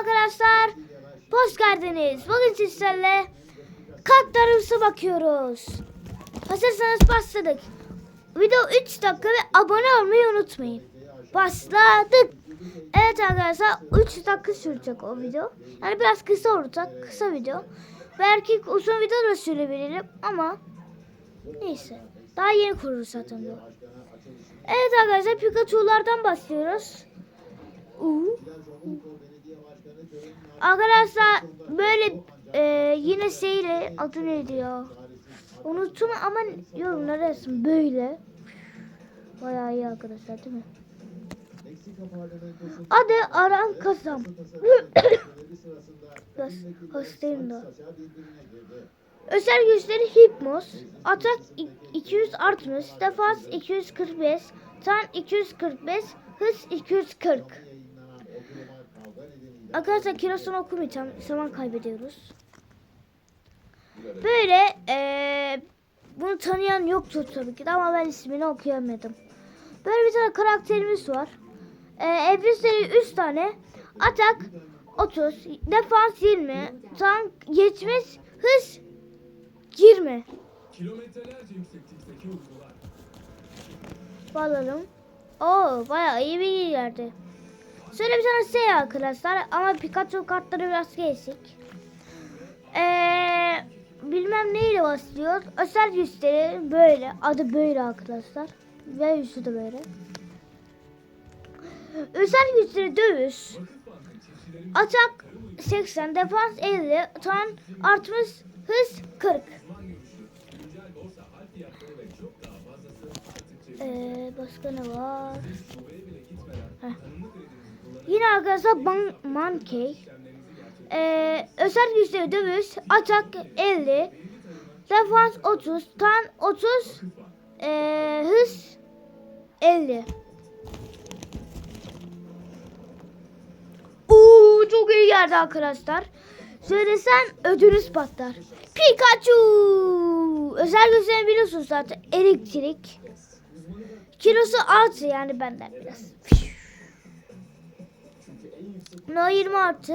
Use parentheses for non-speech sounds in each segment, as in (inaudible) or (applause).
arkadaşlar. Hoş geldiniz. Bugün sizlerle Kaktarus'a bakıyoruz. Hazırsanız başladık. Video 3 dakika ve abone olmayı unutmayın. Başladık. Evet arkadaşlar 3 dakika sürecek o video. Yani biraz kısa olacak. Kısa video. Belki uzun video da sürebilirim ama neyse. Daha yeni kurulur zaten bu. Evet arkadaşlar Pikachu'lardan başlıyoruz. Uuu. Arkadaşlar böyle e, yine şeyle adı neydi ya? Unuttum ama yorumlara yazın böyle. Bayağı iyi arkadaşlar değil mi? Adı Aran Kasam. (coughs) Hastayım da. Özel güçleri Hipmos. Atak i- 260, defans 245, tan 245, hız 240. Arkadaşlar kilosunu okumayacağım. Zaman kaybediyoruz. Böyle eee bunu tanıyan yoktur tabii ki de ama ben ismini okuyamadım. Böyle bir tane karakterimiz var. Eee evrisleri 3 tane. Atak 30, defans 20, tank 70, hız 20. Kilometrelerce yükseklikteki uydular Balalım. Oo bayağı iyi bir yerde. Şöyle bir tane şey arkadaşlar ama Pikachu kartları biraz kesik. Ee, bilmem neyle başlıyor. Özel güçleri böyle. Adı böyle arkadaşlar. Ve yüzü de böyle. Özel güçleri dövüş. Atak 80, defans 50, tan 60, hız 40. Ee, başka ne var? Yine arkadaşlar ban Monkey. Ee, özel güçleri dövüş, atak 50, defans 30, tan 30, ee, hız 50. Oo, çok iyi geldi arkadaşlar. Söylesen ödünüz patlar. Pikachu! Özel güçlerini biliyorsunuz zaten. Elektrik. Kilosu artı yani benden biraz. No 20 artı.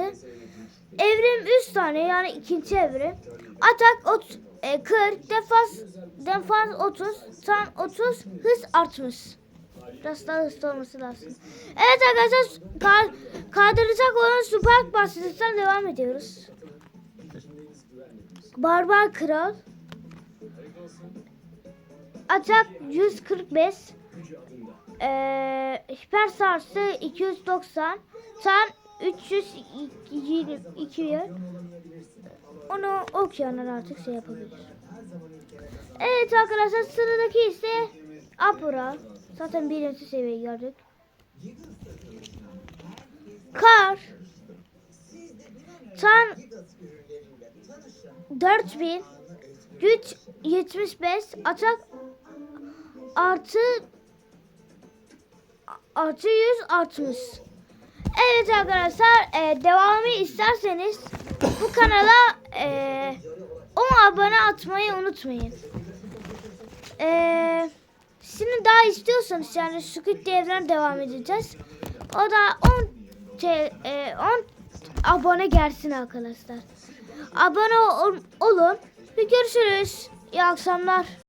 Evrim 3 tane yani ikinci evrim. Atak ot, e, 40, defans, defans 30, tan 30, hız 60. Biraz daha hızlı olması lazım. Evet arkadaşlar kar, kaldıracak olan süper başlıktan devam ediyoruz. Barbar Kral. Atak 145. Ee, hiper sarsı 290. Tan 322. Onu okuyanlar artık şey yapabilir. Evet arkadaşlar sıradaki ise Apura. Zaten birinci seviyeyi gördük. Kar. Tan 4000 güç 75 atak artı artı 160 Evet arkadaşlar e, devamı isterseniz bu kanala e, 10 abone atmayı unutmayın. E, şimdi daha istiyorsanız yani Squid Game'den devam edeceğiz. O da 10 te- e, 10 abone gelsin arkadaşlar. Abone ol- olun. Bir görüşürüz. İyi akşamlar.